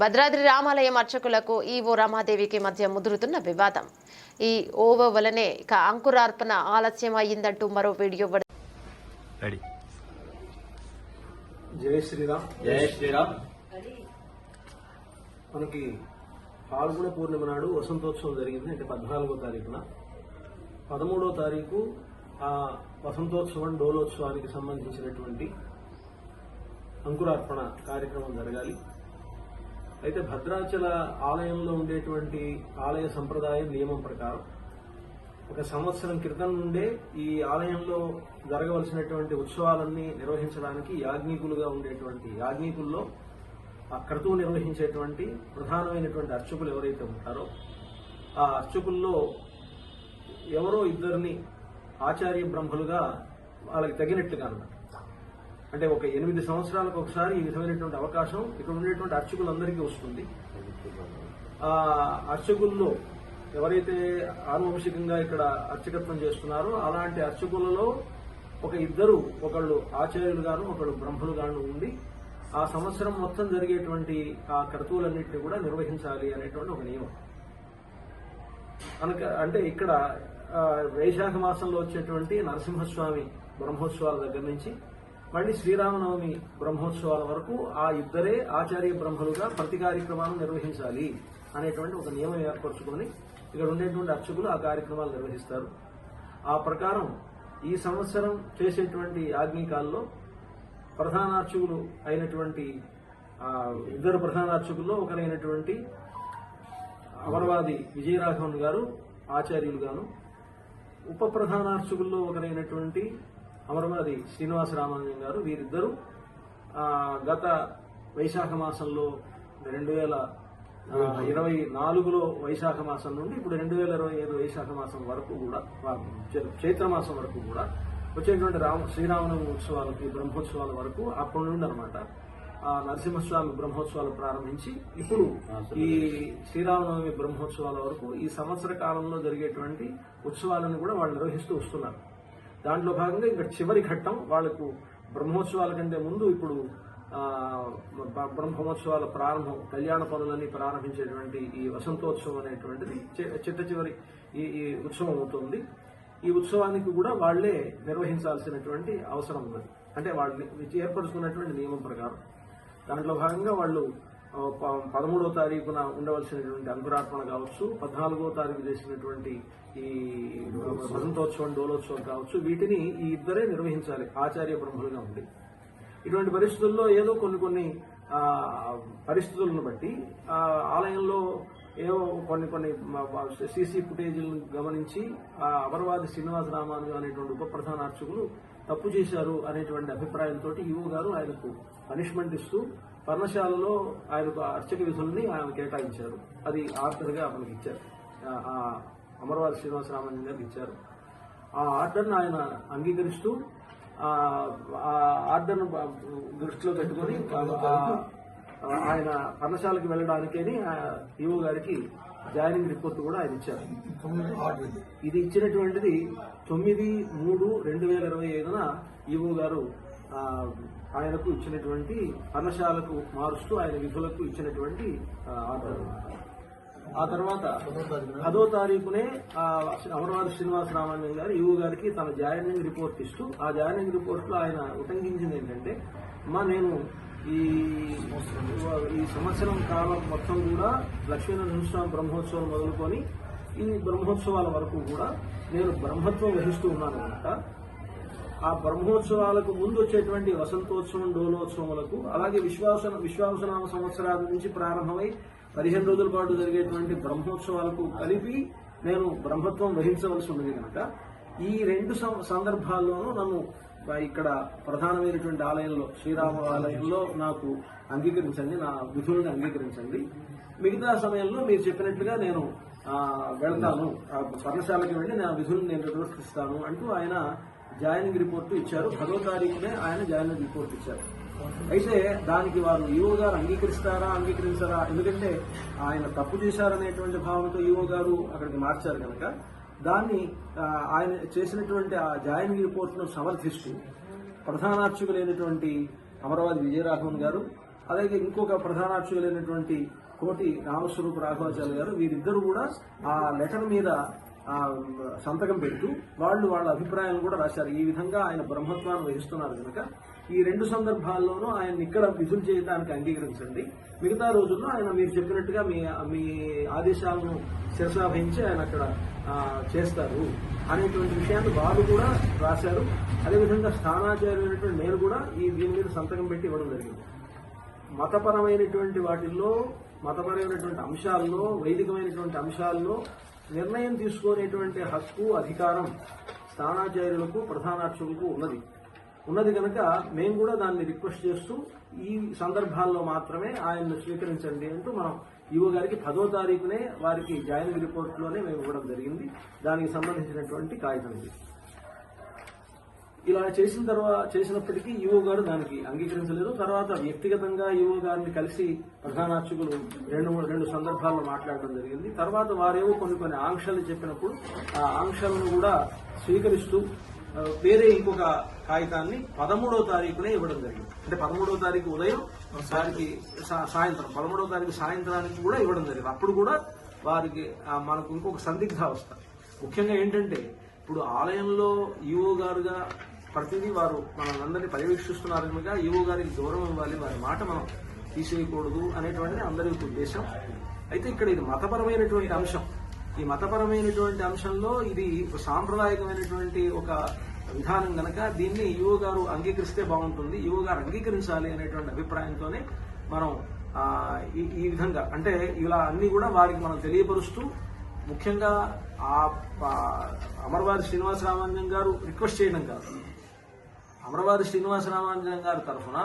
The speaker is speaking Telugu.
భద్రాద్రి రామాలయం అర్చకులకు ఈవో రమాదేవికి మధ్య ముదురుతున్న వివాదం. ఈ ఓవో వలనే ఇక అంకురార్పణ ఆలస్యం అయ్యిందంటూ మరో వీడియో జై శ్రీరామ్. జై శ్రీరామ్. మనకి పాల్గొన పూర్ణిమ నాడు వసంతోత్సవం జరిగింది అంటే పద్నాలుగో తారీఖున. పదమూడో తారీఖు ఆ వసంతోత్సవం డోలోత్సవానికి సంబంధించినటువంటి అంకురార్పణ కార్యక్రమం జరగాలి. అయితే భద్రాచల ఆలయంలో ఉండేటువంటి ఆలయ సంప్రదాయం నియమం ప్రకారం ఒక సంవత్సరం క్రితం నుండే ఈ ఆలయంలో జరగవలసినటువంటి ఉత్సవాలన్నీ నిర్వహించడానికి యాజ్ఞికులుగా ఉండేటువంటి యాజ్ఞికుల్లో ఆ క్రతువు నిర్వహించేటువంటి ప్రధానమైనటువంటి అర్చకులు ఎవరైతే ఉంటారో ఆ అర్చకుల్లో ఎవరో ఇద్దరిని ఆచార్య బ్రహ్మలుగా వాళ్ళకి తగినట్టుగా అన్నమాట అంటే ఒక ఎనిమిది సంవత్సరాలకు ఒకసారి ఈ విధమైనటువంటి అవకాశం ఇక్కడ ఉండేటువంటి అర్చకులందరికీ వస్తుంది. ఆ అర్చకుల్లో ఎవరైతే ఆనువంశికంగా ఇక్కడ అర్చకత్వం చేస్తున్నారో అలాంటి అర్చకులలో ఒక ఇద్దరు ఒకళ్ళు ఆచార్యులుగాను ఒకళ్ళు బ్రహ్మలుగాను ఉండి ఆ సంవత్సరం మొత్తం జరిగేటువంటి ఆ క్రతువులన్నింటినీ కూడా నిర్వహించాలి అనేటువంటి ఒక నియమం. అనక అంటే ఇక్కడ వైశాఖ మాసంలో వచ్చేటువంటి నరసింహస్వామి బ్రహ్మోత్సవాల దగ్గర నుంచి మళ్ళీ శ్రీరామనవమి బ్రహ్మోత్సవాల వరకు ఆ ఇద్దరే ఆచార్య బ్రహ్మలుగా ప్రతి కార్యక్రమాలను నిర్వహించాలి అనేటువంటి ఒక నియమం ఏర్పరచుకొని ఇక్కడ ఉండేటువంటి అర్చకులు ఆ కార్యక్రమాలు నిర్వహిస్తారు. ఆ ప్రకారం ఈ సంవత్సరం చేసేటువంటి ఆజ్ఞికాల్లో ప్రధాన అర్చకులు అయినటువంటి ఇద్దరు ప్రధాన అర్చకుల్లో ఒకరైనటువంటి అమరవాది విజయరాఘవన్ గారు ఆచార్యులు గాను ఉప ప్రధానార్చకుల్లో ఒకరైనటువంటి అమరవాది శ్రీనివాస రామానుజన్ గారు వీరిద్దరూ గత వైశాఖ మాసంలో రెండు వేల ఇరవై నాలుగులో వైశాఖ మాసం నుండి ఇప్పుడు రెండు వేల ఇరవై ఐదు వైశాఖ మాసం వరకు కూడా చైత్రమాసం చై- చైత్ర మాసం వరకు కూడా వచ్చేటువంటి రామ శ్రీరామనవమి ఉత్సవాలకి బ్రహ్మోత్సవాల వరకు అప్పటి నుండి అనమాట ఆ నరసింహస్వామి బ్రహ్మోత్సవాలు ప్రారంభించి ఇప్పుడు ఈ శ్రీరామనవమి బ్రహ్మోత్సవాల వరకు ఈ సంవత్సర కాలంలో జరిగేటువంటి ఉత్సవాలను కూడా వాళ్ళు నిర్వహిస్తూ వస్తున్నారు. దాంట్లో భాగంగా ఇంకా చివరి ఘట్టం వాళ్ళకు బ్రహ్మోత్సవాల కంటే ముందు ఇప్పుడు బ్రహ్మోత్సవాల ప్రారంభం కళ్యాణ పనులన్నీ ప్రారంభించేటువంటి ఈ వసంతోత్సవం అనేటువంటిది చి- చిట్ట చివరి ఈ ఈ ఉత్సవం అవుతుంది. ఈ ఉత్సవానికి కూడా వాళ్ళే నిర్వహించాల్సినటువంటి అవసరం ఉన్నది. అంటే వాళ్ళు ఏర్పరచుకున్నటువంటి నియమం ప్రకారం. దాంట్లో భాగంగా వాళ్ళు పదమూడో తారీఖున ఉండవలసినటువంటి అంకురార్పణ కావచ్చు పద్నాలుగో తారీఖు చేసినటువంటి ఈ వసంతోత్సవం డోలోత్సవం కావచ్చు వీటిని ఈ ఇద్దరే నిర్వహించాలి ఆచార్య బ్రహ్మలుగా ఉండి. ఇటువంటి పరిస్థితుల్లో ఏదో కొన్ని కొన్ని పరిస్థితులను బట్టి ఆలయంలో ఏవో కొన్ని కొన్ని సీసీ ఫుటేజీలను గమనించి ఆ అమరవాది శ్రీనివాస రామాను అనేటువంటి ఉప ప్రధాన అర్చకులు తప్పు చేశారు అనేటువంటి అభిప్రాయంతో ఈవో గారు ఆయనకు పనిష్మెంట్ ఇస్తూ పర్ణశాలలో ఆయనకు అర్చక విధుల్ని ఆయన కేటాయించారు. అది ఆర్డర్గా మనకి ఇచ్చారు. ఆ- ఆ శ్రీనివాస రామానుజం గారికి ఇచ్చారు. ఆ ఆర్డర్ను ఆయన అంగీకరిస్తూ ఆ ఆర్డర్ను దృష్టిలో పెట్టుకొని ఆయన పర్ణశాలకు వెళ్ళడానికని ఈవో గారికి జాయినింగ్ రిపోర్ట్ కూడా ఆయన ఇచ్చారు. ఇది ఇచ్చినటువంటిది తొమ్మిది మూడు రెండు వేల ఇరవై ఐదున ఈవో గారు ఆయనకు ఇచ్చినటువంటి పర్ణశాలకు మారుస్తూ ఆయన విధులకు ఇచ్చినటువంటి ఆర్డర్ ఆ తర్వాత పదో తారీఖునే? ఆ అమరవాది శ్రీనివాస రామానుజన్ గారు ఈవో గారికి తన జాయినింగ్ రిపోర్ట్ ఇస్తూ ఆ జాయినింగ్ రిపోర్ట్లో ఆయన ఉటంకించింది ఏంటంటే అమ్మా నేను ఈ ఈ సంవత్సరం కాలం మొత్తం కూడా లక్ష్మీనరసింహస్వామి బ్రహ్మోత్సవం మొదలుకొని ఈ బ్రహ్మోత్సవాల వరకు కూడా నేను బ్రహ్మత్వం వహిస్తూ ఉన్నాను కనుక ఆ బ్రహ్మోత్సవాలకు ముందు వచ్చేటువంటి వసంతోత్సవం డోలోత్సవములకు అలాగే విశ్వాస విశ్వాసనామ సంవత్సరాల నుంచి ప్రారంభమై పదిహేను రోజుల పాటు జరిగేటువంటి బ్రహ్మోత్సవాలకు కలిపి నేను బ్రహ్మత్వం వహించవలసి ఉన్నది కనుక ఈ రెండు సందర్భాల్లోనూ నన్ను ఇక్కడ ప్రధానమైనటువంటి ఆలయంలో శ్రీరామ ఆలయంలో నాకు అంగీకరించండి నా విధులను అంగీకరించండి. మిగతా సమయంలో మీరు చెప్పినట్లుగా నేను వెళ్తాను. ఆ పర్ణశాలకి వెళ్ళి నా విధులను నేను నిర్వర్తిస్తాను అంటూ ఆయన జాయినింగ్ రిపోర్టు ఇచ్చారు. పదో తారీఖునే ఆయన జాయినింగ్ రిపోర్ట్ ఇచ్చారు. అయితే దానికి వారు ఈవో గారు అంగీకరిస్తారా అంగీకరించారా? ఎందుకంటే ఆయన తప్పు చేశారనేటువంటి భావనతో ఈవో గారు అక్కడికి మార్చారు కనుక దాన్ని ఆయన చేసినటువంటి ఆ జాయినింగ్ రిపోర్ట్ను సమర్థిస్తూ ప్రధానార్చకులైనటువంటి అమరావతి విజయరాఘవన్ గారు అలాగే ఇంకొక ప్రధానార్చకులైనటువంటి కోటి రామస్వరూప్ రాఘవాచార్య గారు వీరిద్దరు కూడా ఆ లెటర్ మీద సంతకం పెడుతూ వాళ్ళు వాళ్ళ అభిప్రాయాలను కూడా రాశారు. ఈ విధంగా ఆయన బ్రహ్మత్వాన్ని వహిస్తున్నారు కనుక ఈ రెండు సందర్భాల్లోనూ ఆయన ఇక్కడ విధులు చేయడానికి అంగీకరించండి. మిగతా రోజుల్లో ఆయన మీరు చెప్పినట్టుగా మీ మీ ఆదేశాలను శిరసాభించి ఆయన అక్కడ చేస్తారు అనేటువంటి విషయాన్ని వారు కూడా రాశారు. అదేవిధంగా స్థానాచార్యులైనటువంటి నేను కూడా ఈ దీని మీద సంతకం పెట్టి ఇవ్వడం జరిగింది. మతపరమైనటువంటి వాటిల్లో మతపరమైనటువంటి అంశాల్లో వైదికమైనటువంటి అంశాల్లో నిర్ణయం తీసుకునేటువంటి హక్కు అధికారం స్థానాచార్యులకు ప్రధానార్చకులకు ఉన్నది. ఉన్నది కనుక మేము కూడా దాన్ని రిక్వెస్ట్ చేస్తూ ఈ సందర్భాల్లో మాత్రమే ఆయన్ను స్వీకరించండి అంటూ మనం ఈవో గారికి పదో తారీఖునే వారికి జాయినింగ్ రిపోర్ట్లోనే మేము ఇవ్వడం జరిగింది. దానికి సంబంధించినటువంటి కాగితం ఇది. ఇలా చేసిన తర్వాత చేసినప్పటికీ ఈవో గారు దానికి అంగీకరించలేదు. తర్వాత వ్యక్తిగతంగా ఈవో గారిని కలిసి ప్రధానార్చకులు రెండు మూడు రెండు సందర్భాల్లో మాట్లాడడం జరిగింది. తర్వాత వారేవో కొన్ని కొన్ని ఆంక్షలు చెప్పినప్పుడు ఆ ఆంక్షలను కూడా స్వీకరిస్తూ వేరే ఇంకొక కాగితాన్ని పదమూడవ తారీఖునే ఇవ్వడం జరిగింది. అంటే పదమూడవ తారీఖు ఉదయం వారికి సాయంత్రం పదమూడవ తారీఖు సాయంత్రానికి కూడా ఇవ్వడం జరిగింది. అప్పుడు కూడా వారికి మనకు ఇంకొక సందిగ్ధావస్థ ముఖ్యంగా ఏంటంటే ఇప్పుడు ఆలయంలో ఈవో గారుగా ప్రతిదీ వారు మనందరినీ పర్యవేక్షిస్తున్నారు కనుక ఈవో గారికి గౌరవం ఇవ్వాలి వారి మాట మనం తీసేయకూడదు అనేటువంటిది అందరి ఉద్దేశం. అయితే ఇక్కడ ఇది మతపరమైనటువంటి అంశం. ఈ మతపరమైనటువంటి అంశంలో ఇది సాంప్రదాయకమైనటువంటి ఒక విధానం గనక దీన్ని యువ గారు అంగీకరిస్తే బాగుంటుంది. యువ గారు అంగీకరించాలి అనేటువంటి అభిప్రాయంతోనే మనం ఈ ఈ విధంగా అంటే ఇలా అన్ని కూడా వారికి మనం తెలియపరుస్తూ ముఖ్యంగా ఆ ఆ, అమర్వారి శ్రీనివాస రామాంజన్ గారు రిక్వెస్ట్ చేయడం కాదు. అమరవారి శ్రీనివాస రామాంజన్ గారి తరఫున